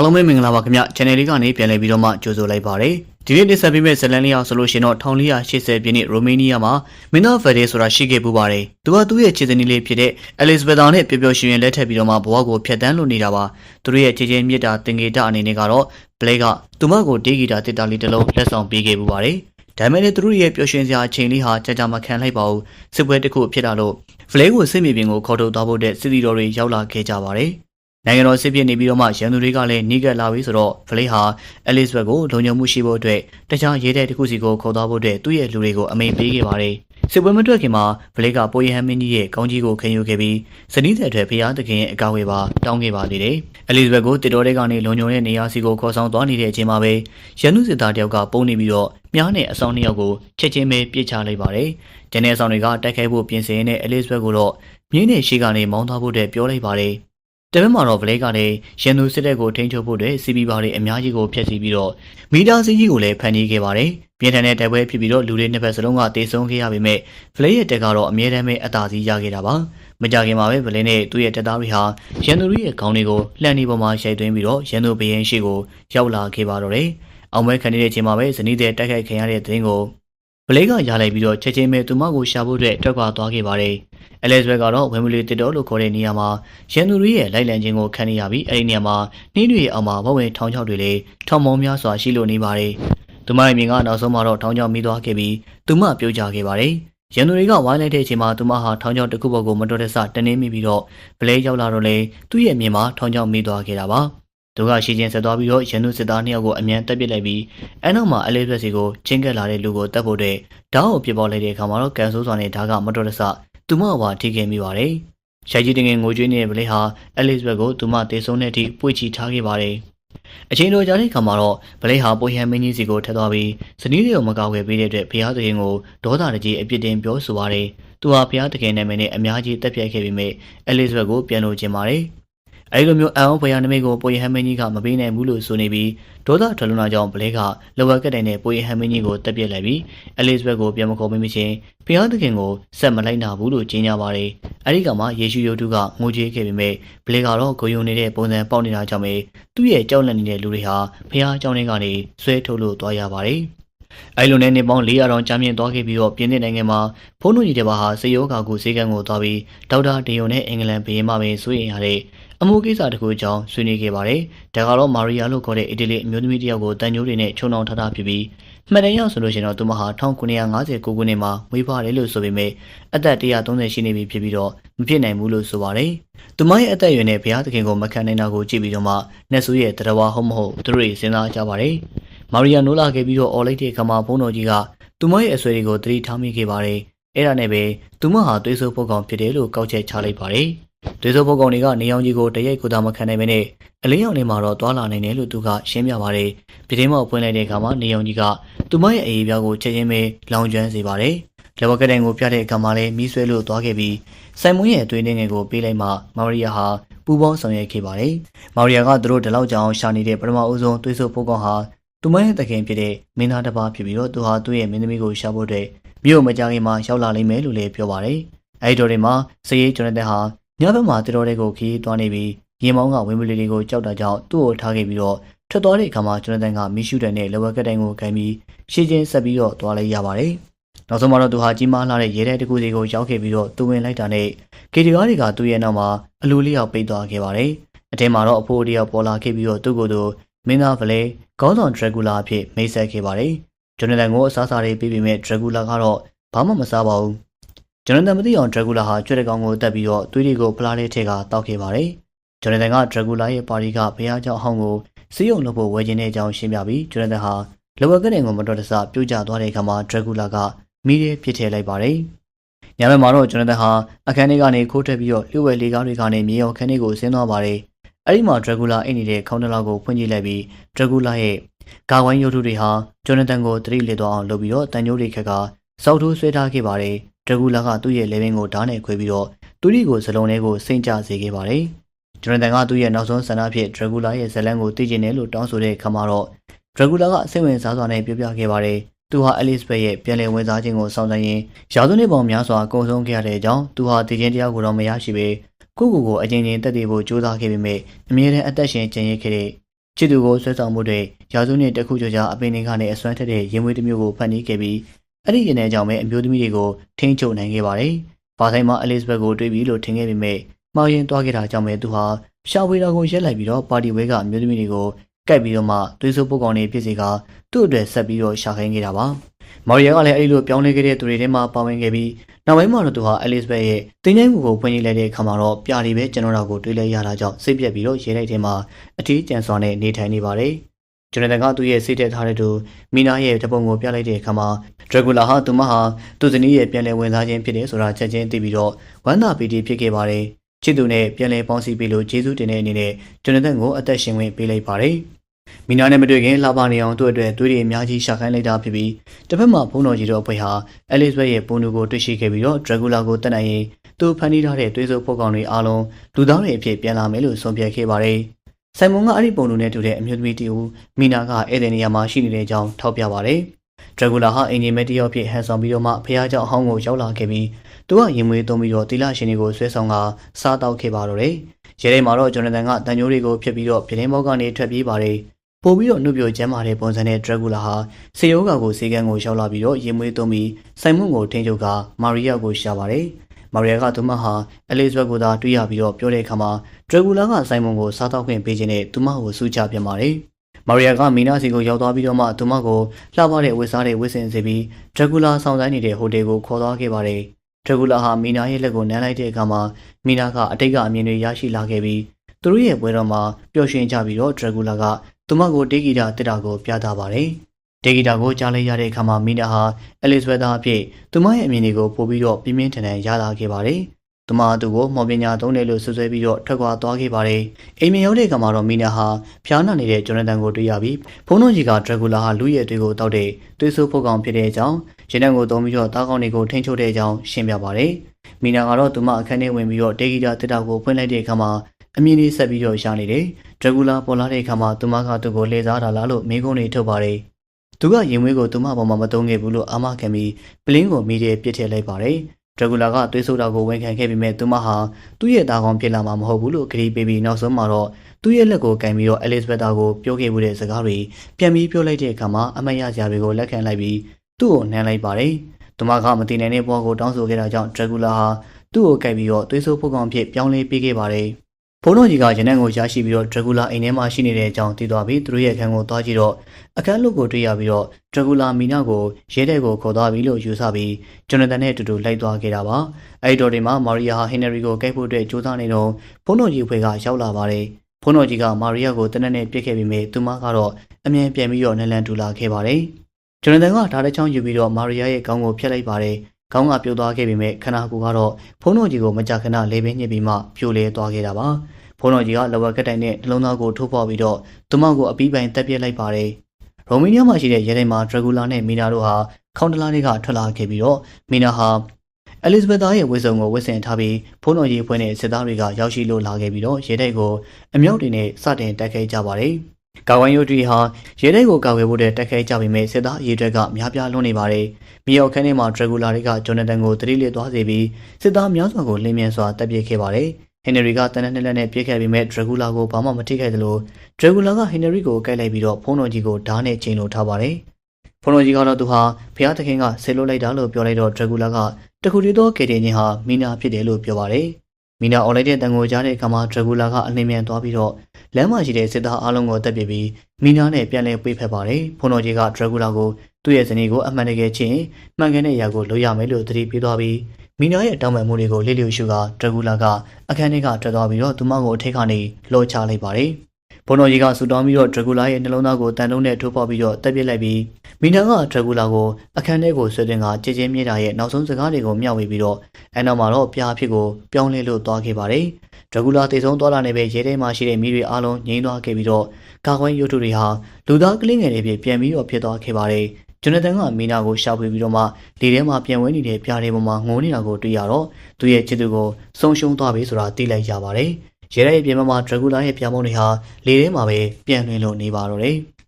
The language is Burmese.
အားလုံးပဲမင်္ဂလာပါခင်ဗျ channel လေးကနေပြန်လည်ပြီးတော့မှကြိုဆိုလိုက်ပါရစေဒီနေ့တင်ဆက်ပေးမယ့်ဇတ်လန်လေးအောင်ဆိုလို့ရှိရင်တော့1480ပြည့်နှစ်ရိုမေးနီးယားမှာမင်းသားဖယ်ဒေဆိုတာရှိခဲ့ပူပါတယ်သူကသူ့ရဲ့ခြေစနီးလေးဖြစ်တဲ့ Elizabeth နဲ့ပျော်ပျော်ရွှင်ရွှင်လက်ထပ်ပြီးတော့မှဘဝကိုဖျက်ဆီးလို့နေတာပါသူတို့ရဲ့ခြေချင်းမြစ်တာတင်ငေတာအနေနဲ့ကတော့ Blake ကသူမကိုတေးဂီတာတစ်တာလေးတစ်လုံးလက်ဆောင်ပေးခဲ့ပူပါတယ်ဒါပေမဲ့လည်းသူတို့ရဲ့ပျော်ရွှင်စရာအချိန်လေးဟာကြာကြာမခံလိုက်ပါဘူးစစ်ပွဲတစ်ခုဖြစ်လာလို့ Flake ကိုစစ်မြေပြင်ကိုခေါ်ထုတ်သွားဖို့တဲ့စစ်တီတော်တွေရောက်လာခဲ့ကြပါတယ် နိုင်ငံတော်စစ်ပြစ်နေပြီးတော့မှရန်သူတွေကလည်းနှိကက်လာပြီဆိုတော့ဖလေးဟာအဲလစ်ဘက်ကိုလုံခြုံမှုရှိဖို့အတွက်တခြားရဲတဲ့တစ်ခုစီကိုခေါ်သွားဖို့အတွက်သူ့ရဲ့လူတွေကိုအမိန့်ပေးခဲ့ပါတယ်။စစ်ပွဲမတွက်ခင်မှာဖလေးကပိုရီဟန်မင်းကြီးရဲ့ကောင်းကြီးကိုခံယူခဲ့ပြီးဇနီးတဲ့အတွက်ဖျားသခင်ရဲ့အကာအဝေးပါတောင်းခဲ့ပါသေးတယ်။အဲလစ်ဘက်ကိုတစ်တော်တဲ့ကနေလုံခြုံတဲ့နေရာစီကိုခေါ်ဆောင်သွားနေတဲ့အချိန်မှာပဲရန်သူစစ်သားတယောက်ကပုံနေပြီးတော့မြားနဲ့အဆောင်နှစ်ယောက်ကိုချက်ချင်းပဲပြစ်ချလိုက်ပါတယ်။ကျန်တဲ့အဆောင်တွေကတိုက်ခိုက်ဖို့ပြင်ဆင်နေတဲ့အဲလစ်ဘက်ကိုတော့မြင်းနဲ့ရှေ့ကနေမောင်းသွားဖို့အတွက်ပြောလိုက်ပါတယ်။ တပည့်မှာတော့ဗလဲကလည်းရန်သူစစ်တပ်ကိုထိန်းချုပ်ဖို့အတွက်စီပီပါတွေအများကြီးကိုဖျက်ဆီးပြီးတော့မီတာစီးကြီးကိုလည်းဖန်တီးခဲ့ပါတယ်။ပြည်ထန်တဲ့တိုက်ပွဲဖြစ်ပြီးတော့လူတွေနှစ်ဖက်စလုံးကတေဆုံးခဲ့ရပေမဲ့ဗလဲရဲ့တက်ကတော့အမြဲတမ်းပဲအသာစီးရခဲ့တာပါ။မကြခင်မှာပဲဗလဲနဲ့သူ့ရဲ့တက်သားတွေဟာရန်သူတွေရဲ့ခေါင်းတွေကိုလှန်နေပေါ်မှာရိုက်သွင်းပြီးတော့ရန်သူဘရင်ရှိကိုရောက်လာခဲ့ပါတော့တယ်။အောင်ပွဲခံနေတဲ့အချိန်မှာပဲဇနီးတဲ့တိုက်ခိုက်ခံရတဲ့သတင်းကိုဗလဲကရလိုက်ပြီးတော့ချက်ချင်းပဲသူမကိုရှာဖို့အတွက်ထွက်ခွာသွားခဲ့ပါတယ်။ အဲလက်စ်ဘက်ကတော့ဝမ်ဘလီတစ်တော်လို့ခေါ်တဲ့နေရာမှာရန်သူတွေရဲ့လိုက်လံခြင်းကိုခံနေရပြီးအဲဒီနေရာမှာနှင်းတွေအောက်မှာဘဝဝင်ထောင်ချောက်တွေလည်းထောင်မောင်းများစွာရှိလို့နေပါတယ်။သူမရဲ့မြင်ကနောက်ဆုံးမှာတော့ထောင်ချောက်မိသွားခဲ့ပြီးသူမပြုတ်ကျခဲ့ပါတယ်။ရန်သူတွေကဝိုင်းလိုက်တဲ့အချိန်မှာသူမဟာထောင်ချောက်တစ်ခုပေါ်ကိုမတော်တဆတနေမိပြီးတော့ဗလဲရောက်လာတော့လေသူ့ရဲ့မြင်မှာထောင်ချောက်မိသွားခဲ့တာပါ။သူကရှီချင်းဆက်သွားပြီးတော့ရန်သူစစ်သားနှစ်ယောက်ကိုအမြန်တက်ပစ်လိုက်ပြီးအဲနောက်မှာအလေးဘက်စီကိုချင်းကက်လာတဲ့လူကိုတပ်ဖို့တဲ့ဓာတ်ကိုပြစ်ပေါ်လိုက်တဲ့အခါမှာတော့ကန်ဆိုးစွာနဲ့ဓာတ်ကမတော်တဆ သူမကထိခင်မိပါတယ်။ရှိုက်ကြီးတင်ငယ်ငိုကြွေးနေတဲ့ဗလေးဟာအဲလစ်ဘက်ကိုသူမတေဆုံးတဲ့အထိပွေ့ချီထားခဲ့ပါတယ်။အချိန်တော်ကြာတဲ့အခါမှာတော့ဗလေးဟာပိုဟန်မင်းကြီးစီကိုထက်သွားပြီးဇနီးတွေကိုမကောက်ွယ်ပေးတဲ့အတွက်ဘုရားသခင်ကိုဒေါသတကြီးအပြစ်တင်ပြောဆိုပါတယ်။သူဟာဘုရားသခင်နာမည်နဲ့အများကြီးတက်ပြတ်ခဲ့ပေမဲ့အဲလစ်ဘက်ကိုပြန်လို့ကျင်ပါတယ်။ အဲဒီလိုမျိုးအအောင်ဘုရားနမိတ်ကိုပိုယဟမင်းကြီးကမပေးနိုင်ဘူးလို့ဆိုနေပြီးဒေါသထွက်လွန်လာကြောင်းဘလဲကလောဝက်ကက်တိုင်နဲ့ပိုယဟမင်းကြီးကိုတက်ပြစ်လိုက်ပြီးအဲလစ်ဘက်ကိုပြန်မခေါ်မမချင်းဘုရားသခင်ကိုဆက်မလိုက်နာဘူးလို့ကြေညာပါတယ်။အဲဒီကမှယေရှုယုတ်တုကငိုကြွေးခဲ့ပေမဲ့ဘလဲကတော့ဂုံယုံနေတဲ့ပုံစံပေါက်နေတာကြောင့်ပဲသူ့ရဲ့ကြောက်လန့်နေတဲ့လူတွေဟာဘုရားအကြောင်းတွေကနေဆွဲထုတ်လို့သွားရပါတယ်။အဲလိုနဲ့နေပေါင်း400တောင်ကြာမြင့်သွားခဲ့ပြီးတော့ပြင်းတဲ့နိုင်ငံမှာဖုန်းတို့ကြီးတစ်ပါးဟာစေယောဂါကိုဈေးကန်းကိုသွားပြီးဒေါက်တာဒေယုံနဲ့အင်္ဂလန်ဘီရင်မပင်ဆွေးရင်ရတဲ့ အမှုကိစ္စတစ်ခုအကြောင်းဆွေးနွေးခဲ့ပါတယ်။ဒါကတော့မာရီယာလို့ခေါ်တဲ့အီတလီအမျိုးသမီးတစ်ယောက်ကိုတန်ညိုးတွေနဲ့ချုံနှောင်ထားတာဖြစ်ပြီးမှတ်တမ်းရဆိုလို့ရှိရင်တော့သူမဟာ1959ခုနှစ်မှာမွေးဖွားတယ်လို့ဆိုပေမဲ့အသက်130ရှိနေပြီဖြစ်ပြီးတော့မဖြစ်နိုင်ဘူးလို့ဆိုပါတယ်။သူမရဲ့အသက်အရွယ်နဲ့ဘုရားသခင်ကိုမခံနိုင်တာကိုကြည့်ပြီးတော့မှနတ်ဆူရဲ့တရားဝါဟုတ်မဟုတ်သူတို့တွေစဉ်းစားကြပါတယ်။မာရီယာနိုးလာခဲ့ပြီးတော့အော်လိုက်တဲ့အခါမှာဘုန်းတော်ကြီးကသူမရဲ့အဆွေတွေကိုတတိထားမိခဲ့ပါတယ်။အဲ့ဒါနဲ့ပဲသူမဟာသွေးဆိုးပုတ်ကောင်ဖြစ်တယ်လို့ကောက်ချက်ချလိုက်ပါတယ်။ သွေးဆိုးပုတ်ကောင်တွေကနေအောင်ကြီးကိုတရိုက်ကိုသာမခံနိုင်မနဲ့အလင်းရောင်တွေမှာတော့သွာလာနိုင်တယ်လို့သူကရှင်းပြပါတယ်။ပြတင်းမောက်ဖွင့်လိုက်တဲ့အခါမှာနေအောင်ကြီးကသူမရဲ့အရေးပြားကိုချက်ချင်းပဲလောင်ကျွမ်းစေပါတယ်။လက်ဝက်ကတိုင်ကိုပြတဲ့အခါမှာလည်းမီးဆွဲလို့သွားခဲ့ပြီးစိုင်မွန်းရဲ့သွေးနှင်းငယ်ကိုပေးလိုက်မှမာရီယာဟာပူပေါင်းဆောင်ရွက်ခဲ့ပါတယ်။မာရီယာကသူတို့ဒီလောက်ကြောင်ရှာနေတဲ့ပထမအဦးဆုံးသွေးဆိုးပုတ်ကောင်ဟာသူမရဲ့တခင်ဖြစ်တဲ့မင်းသားတစ်ပါးဖြစ်ပြီးတော့သူဟာသူ့ရဲ့မင်းသမီးကိုရှာဖို့အတွက်မြို့မကြခင်မှာရောက်လာလိမ့်မယ်လို့လည်းပြောပါတယ်။အဲဒီတော့ဒီမှာစရေးကျွန်တဲ့ဟာ ညဘက်မှာတတော်တွေကိုခီးသွားနေပြီးရင်မောင်းကဝင်းမလီတွေကိုကြောက်တာကြောင့်သူ့ကိုထားခဲ့ပြီးတော့ထွက်သွားတဲ့အခါမှာကျွန်တဲ့ကမီရှူတန်နဲ့လဝက်ကတိုင်ကိုခံပြီးရှေ့ချင်းဆက်ပြီးတော့သွားလိုက်ရပါတယ်။နောက်ဆုံးမှာတော့သူဟာကြီးမားလာတဲ့ရဲတဲ့တကူစီကိုရောက်ခဲ့ပြီးတော့သူဝင်လိုက်တာနဲ့ကေဒီကားတွေကသူ့ရဲ့နောက်မှာအလိုလေးယောက်ပိတ်သွားခဲ့ပါတယ်။အထက်မှာတော့အဖိုးတယောက်ပေါ်လာခဲ့ပြီးတော့သူ့ကိုယ်သူမင်းသားဖလဲခေါင်းဆောင်ဒရဂူလာအဖြစ်မိတ်ဆက်ခဲ့ပါတယ်။ဂျွန်နသန်ကိုအစားအစာတွေပေးပြီးမြဲဒရဂူလာကတော့ဘာမှမစားပါဘူး။ ဂျွန်နသန်မသိအောင်ဒရဂူလာဟာကျွတ်တဲ့ကောင်ကိုတက်ပြီးတော့သွေးတွေကိုဖလားလေးထဲကတောက်ခဲ့ပါတယ်။ဂျွန်နသန်ကဒရဂူလာရဲ့ပါတီကဘုရားကျောင်းအဟောင်းကိုစီးရုံလုပ်ဖို့ဝယ်ခြင်းတဲ့အကြောင်းရှင်းပြပြီးဂျွန်နသန်ဟာလောဘကနေကိုမတော်တဆပြုတ်ကျသွားတဲ့အခါမှာဒရဂူလာကမိရဲပြစ်ထည့်လိုက်ပါတယ်။ညဘက်မှာတော့ဂျွန်နသန်ဟာအခန်းထဲကနေခိုးထွက်ပြီးတော့လျှို့ဝဲလေးကားတွေကနေမြေအောင်ခန်းထဲကိုဆင်းသွားပါတယ်။အဲ့ဒီမှာဒရဂူလာအိတ်နေတဲ့ခေါင်းတလောက်ကိုဖွင့်ကြည့်လိုက်ပြီးဒရဂူလာရဲ့ဂါဝိုင်းရုပ်ထုတွေဟာဂျွန်နသန်ကိုတတိလစ်သွားအောင်လုပ်ပြီးတော့တန်ညိုးတွေခက်ကစောက်ထိုးဆွဲထားခဲ့ပါတယ်။ ဒရဂူလာကသူ့ရဲ့လေဘင်းကိုဓာတ်နဲ့ခွဲပြီးတော့သူ့ဒီကိုဇလုံးထဲကိုစိမ့်ကျစေခဲ့ပါတယ်။ဂျွန်နသန်ကသူ့ရဲ့နောက်ဆုံးဆန္ဒဖြစ်ဒရဂူလာရဲ့ဇလန်ကိုသိကျင်တယ်လို့တောင်းဆိုတဲ့အခါမှာတော့ဒရဂူလာကစိတ်ဝင်စားစွာနဲ့ပြောပြခဲ့ပါတယ်။သူဟာအဲလစ်ဘက်ရဲ့ပြန်လည်ဝင်စားခြင်းကိုစောင့်ဆိုင်ရင်းရာသွန်းပေါင်းများစွာကုံဆုံးခဲ့ရတဲ့အကြောင်းသူဟာတည်ခြင်းတရားကိုတော့မရရှိပေကိုကိုကိုအချင်းချင်းတက်တည်ဖို့ကြိုးစားခဲ့ပေမဲ့အမြဲတမ်းအသက်ရှင်ကျင်ရခဲ့တဲ့ချစ်သူကိုဆွဲဆောင်မှုတွေရာစုနှစ်တစ်ခုကျော်ကြာအပင်တွေကနေအစွမ်းထက်တဲ့ရင်မွေးတစ်မျိုးကိုဖန်တီးခဲ့ပြီး အဲ့ဒီရင်ထဲကြောင့်ပဲအမျိုးသမီးတွေကိုထိန်းချုပ်နိုင်ခဲ့ပါတယ်။ဘာဆိုင်မှာအလစ်ဇဘက်ကိုတွေးပြီးလို့ထင်ခဲ့ပေမဲ့မှားရင်သွားခဲ့တာကြောင့်ပဲသူဟာရှာဝေတာကိုရက်လိုက်ပြီးတော့ပါတီဝဲကအမျိုးသမီးတွေကိုကြိုက်ပြီးတော့မှသွေးစိုးပုတ်ကောင်တွေဖြစ်စီကသူ့အတွက်ဆက်ပြီးတော့ရှာခိုင်းခဲ့တာပါ။မော်ရီယာကလည်းအဲ့ဒီလိုပြောင်းလဲခဲ့တဲ့သူတွေထဲမှာပါဝင်ခဲ့ပြီးနောက်ပိုင်းမှာတော့သူဟာအဲလစ်ဘက်ရဲ့တင်းကျိုင်းမှုကိုဖွင့်ရလိုက်တဲ့အခါမှာတော့ပြာလီပဲကျွန်တော်တို့ကိုတွေးလိုက်ရတာကြောင့်စိတ်ပြက်ပြီးတော့ရေလိုက်ထဲမှာအထီးကျန်စွာနဲ့နေထိုင်နေပါတယ်။ ကျွန်တော်ကသူ့ရဲ့စိတ်ထက်ထားတဲ့သူမီနာရဲ့တပုံကိုပြလိုက်တဲ့အခါမှာဒရဂူလာဟာသူမဟာသူ့ဇနီးရဲ့ပြန်လည်ဝင်စားခြင်းဖြစ်တယ်ဆိုတာချက်ချင်းသိပြီးတော့ဝမ်းသာပီတိဖြစ်ခဲ့ပါတယ်။ချစ်သူနဲ့ပြန်လည်ပေါင်းစည်းပြီးလို့ဂျေဇုတင်တဲ့အနေနဲ့ကျွန်တော်ကိုအသက်ရှင်ဝင်ပေးလိုက်ပါတယ်။မီနာနဲ့မတွေ့ခင်လှပနေအောင်သူ့အတွက်သွေးတွေအများကြီးရှာခိုင်းလိုက်တာဖြစ်ပြီးတစ်ဖက်မှာဘုံတော်ကြီးတို့အဖွဲ့ဟာအဲလစ်ဘက်ရဲ့ပုံတူကိုတွေ့ရှိခဲ့ပြီးတော့ဒရဂူလာကိုတက်နိုင်ရင်သူဖန်တီးထားတဲ့သွေးစိုးပုတ်ကောင်တွေအားလုံးလူသားတွေအဖြစ်ပြန်လာမယ်လို့ဆုံးဖြတ်ခဲ့ပါတယ်။ ဆိုင်မွန်ကအဲ့ဒီပုံတူနဲ့တူတဲ့အမျိုးသမီးတီကိုမီနာကဧည့်သည်နေရာမှာရှိနေတဲ့အကြောင်းထောက်ပြပါတယ်။ဒရဂူလာဟာအင်ဂျင်မက်တယောက်ဖြစ်ဟန်ဆောင်ပြီးတော့မှဖះเจ้าအဟောင်းကိုရောက်လာခဲ့ပြီးသူကရင်မွေးသုံးပြီးတော့တီလာရှင်တွေကိုဆွဲဆောင်ကစားတောက်ခဲ့ပါတော့တယ်။ရဲထဲမှာတော့ဂျွန်နသန်ကတန်ညိုးတွေကိုဖျက်ပြီးတော့ပြတင်းဘောကနေထွက်ပြေးပါတယ်။ပို့ပြီးတော့နှုတ်ပြကျမ်းမာတဲ့ပုံစံနဲ့ဒရဂူလာဟာစေယောဂါကိုစေကန်းကိုရောက်လာပြီးတော့ရင်မွေးသုံးပြီးဆိုင်မွန်ကိုထိန်းချုပ်ကမာရီယာကိုရှာပါတယ်။ မာရီယာကသူမဟာအလေးဇဝက်ကိုသာတွေ့ရပြီးတော့ပြောတဲ့အခါမှာဒရဂူလာကဆိုင်မွန်ကိုစားတောက်ခွင့်ပေးခြင်းနဲ့သူမကိုစူးချပြန်ပါတယ်။မာရီယာကမီနာစီကိုရောက်သွားပြီးတော့မှသူမကိုလှပတဲ့ဝတ်စားတွေဝတ်ဆင်စေပြီးဒရဂူလာဆောင်ဆိုင်နေတဲ့ဟိုတယ်ကိုခေါ်သွားခဲ့ပါတယ်။ဒရဂူလာဟာမီနာရဲ့လက်ကိုနမ်းလိုက်တဲ့အခါမှာမီနာကအတိတ်ကအမြင်တွေရရှိလာခဲ့ပြီးသူတို့ရဲ့ပွဲတော်မှာပျော်ရွှင်ကြပြီးတော့ဒရဂူလာကသူမကိုတေဂီတာတစ်တာကိုပြသပါတယ်။ တေဂီတာကိုကြားလိုက်ရတဲ့အခါမှာမီနာဟာအဲလစ်ဇဘက်သားအဖြစ်သူမရဲ့အမြင်တွေကိုပို့ပြီးတော့ပြင်းပြင်းထန်ထန်ရလာခဲ့ပါတယ်။သူမသူကိုမော်ပညာသုံးတယ်လို့ဆွဆွဲပြီးတော့ထွက်ခွာသွားခဲ့ပါတယ်။အိမ်မရောက်တဲ့အခါမှာတော့မီနာဟာဖျားနာနေတဲ့ဂျွန်နသန်ကိုတွေ့ရပြီးဖုန်းတော်ကြီးကဒရဂူလာဟာလူရဲ့အတွေ့ကိုတောက်တဲ့သွေးဆိုးဖုတ်ကောင်ဖြစ်တဲ့အကြောင်းရင်းနှံကိုသုံးပြီးတော့တားကောင်းတွေကိုထိန်းချုပ်တဲ့အကြောင်းရှင်းပြပါတယ်။မီနာကတော့သူမအခန်းထဲဝင်ပြီးတော့တေဂီတာတစ်တာကိုဖွင့်လိုက်တဲ့အခါမှာအမြင်လေးဆက်ပြီးတော့ရှာနေတယ်။ဒရဂူလာပေါ်လာတဲ့အခါမှာသူမကသူ့ကိုလှည့်စားတာလားလို့မိကုန်းတွေထုတ်ပါတယ်။ သူကရင်ဝေးကိုသူမပေါ်မှာမတုံးခဲ့ဘူးလို့အာမခံပြီးပလင်းကိုမိတဲ့ပြစ်ထည့်လိုက်ပါတယ်။ဒရဂူလာကသွေးဆိုတာကိုဝန်ခံခဲ့ပေမဲ့သူမဟာသူ့ရဲ့တာကောင်ဖြစ်လာမှာမဟုတ်ဘူးလို့ဂရီပေးပြီးနောက်ဆုံးမှာတော့သူ့ရဲ့လက်ကိုကင်ပြီးတော့အဲလစ်ဘက်တာကိုပြောခဲ့မှုတဲ့စကားတွေပြန်ပြီးပြောလိုက်တဲ့အခါမှာအမတ်ရစရာတွေကိုလက်ခံလိုက်ပြီးသူ့ကိုနှမ်းလိုက်ပါတယ်။သူမကမတည်နိုင်တဲ့ဘဝကိုတောင်းဆိုခဲ့တာကြောင့်ဒရဂူလာဟာသူ့ကိုကင်ပြီးတော့သွေးဆိုးဖုတ်ကောင်ဖြစ်ပြောင်းလဲပေးခဲ့ပါတယ်။ ဘုန်းတော်ကြီးကရနံကိုရရှိပြီးတော့ဒရဂူလာအိမ်ထဲမှာရှိနေတဲ့အကြောင်းသိသွားပြီးသူတို့ရဲ့အခန်းကိုသွားကြည့်တော့အခန်းလုတ်ကိုတွေ့ရပြီးတော့ဒရဂူလာမီနာကိုရဲတဲ့ကိုခေါ်သွားပြီးလို့ယူဆပြီးဂျွန်နသန်နဲ့အတူတူလိုက်သွားခဲ့တာပါအဲဒီတော့ဒီမှာမာရီယာဟာဟင်နရီကိုကိတ်ဖို့အတွက်ကြိုးစားနေတော့ဘုန်းတော်ကြီးဖွဲ့ကရောက်လာပါတယ်ဘုန်းတော်ကြီးကမာရီယာကိုတနက်နဲ့ပြစ်ခဲ့ပြီးမြဲသူမကတော့အမြင်ပြန်ပြီးတော့နလန်တူလာခဲ့ပါတယ်ဂျွန်နသန်ကဓာတ်တစ်ချောင်းယူပြီးတော့မာရီယာရဲ့ခေါင်းကိုဖျက်လိုက်ပါတယ် ခေါင်းကပြုတ်သွားခဲ့ပေမဲ့ခနာကူကတော့ဖုန်းတော်ကြီးကိုမကြခဏလေပင်ညစ်ပြီးမှပြိုလဲသွားခဲ့တာပါဖုန်းတော်ကြီးကလော်ဝက်ကတိုင်နဲ့နှလုံးသားကိုထိုးဖောက်ပြီးတော့သူမကိုအပီးပိုင်တက်ပြစ်လိုက်ပါတယ်ရိုမေးနီးယားမှာရှိတဲ့ရဲတိုင်းမှာဒရဂူလာနဲ့မီနာတို့ဟာခေါင်းတလားတွေကထွက်လာခဲ့ပြီးတော့မီနာဟာအဲလစ်ဇဘက်သားရဲ့ဝေဆုံကိုဝစ်ဆင်ထားပြီးဖုန်းတော်ကြီးဖွဲ့နဲ့စစ်သားတွေကရောက်ရှိလို့လာခဲ့ပြီးတော့ရဲတိုက်ကိုအမြောက်တွေနဲ့စတင်တိုက်ခိုက်ကြပါတယ်။ ကာဝိုင်းယိုတီဟာရဲတိုက်ကိုကာဝယ်ဖို့တဲ့တိုက်ခိုက်ကြပြီးမြဲစစ်သားအရေးအတွက်ကများပြားလွန်းနေပါတယ်။မြေရောက်ခန်းထဲမှာဒရဂူလာတွေကဂျွန်နသန်ကိုတတိလစ်သွားစေပြီးစစ်သားများစွာကိုလင်းမြန်စွာတပ်ပစ်ခဲ့ပါတယ်။ဟင်နရီကတနက်နှစ်လက်နဲ့ပြစ်ခဲ့ပြီးမြဲဒရဂူလာကိုဘာမှမထိခိုက်သလိုဒရဂူလာကဟင်နရီကိုကိုက်လိုက်ပြီးတော့ဖုန်းတော်ကြီးကိုဓားနဲ့ချိန်လို့ထားပါတယ်။ဖုန်းတော်ကြီးကတော့သူဟာဖျားသခင်ကဆေလို့လိုက်တာလို့ပြောလိုက်တော့ဒရဂူလာကတခုတည်းသောကေတင်ချင်းဟာမီနာဖြစ်တယ်လို့ပြောပါတယ်။ မီနာအော်လိုက်တဲ့တန်ကိုကြားတဲ့အခါမှာဒရဂူလာကအနှင်မြန်သွားပြီးတော့လမ်းမှာရှိတဲ့စစ်သားအလုံးကိုတပ်ပစ်ပြီးမီနာနဲ့ပြန်လဲပြေးဖက်ပါတယ်။ဖုန်းတော်ကြီးကဒရဂူလာကိုသူ့ရဲ့ဇနီးကိုအမှန်တကယ်ချင်းမှန်ကန်တဲ့အရာကိုလုပ်ရမယ်လို့သတိပေးသွားပြီးမီနာရဲ့တောင်းပန်မှုတွေကိုလေ့လျူရှုကဒရဂူလာကအခန်းထဲကထွက်သွားပြီးတော့သူမကိုအထိတ်ကနေလှော်ချလိုက်ပါတယ်။ဘုံတော်ကြီးကဆူတောင်းပြီးတော့ဒရဂူလာရဲ့နှလုံးသားကိုတန်တုံးနဲ့ထိုးပေါက်ပြီးတော့တပ်ပစ်လိုက်ပြီး မီနာကဒရဂူလာကိုအခန်းထဲကိုဆွဲတင်ကကြည်ချင်းမြင့်တာရဲ့နောက်ဆုံးစကားတွေကိုမျှဝေပြီးတော့အဲနောက်မှာတော့ပြားဖြစ်ကိုပြောင်းလဲလို့သွားခဲ့ပါတယ်။ဒရဂူလာတေဆုံးသွားတာနဲ့ပဲရဲထဲမှာရှိတဲ့မိတွေအားလုံးငြိမ်းသွားခဲ့ပြီးတော့ကာကွယ်ရုပ်ထုတွေဟာလူသားကလေးငယ်တွေပြန်ပြီးတော့ဖြစ်သွားခဲ့ပါတယ်။ဂျွန်နသန်ကမီနာကိုရှာဖွေပြီးတော့မှလေထဲမှာပြန်ဝဲနေတဲ့ပြားတွေပေါ်မှာငိုနေတာကိုတွေ့ရတော့သူရဲ့ချစ်သူကိုဆုံရှုံသွားပြီဆိုတာသိလိုက်ရပါတယ်။ရဲရဲပြင်မှာဒရဂူလာရဲ့ပြားမုံတွေဟာလေထဲမှာပဲပြန်လွင်လို့နေပါတော့တယ်။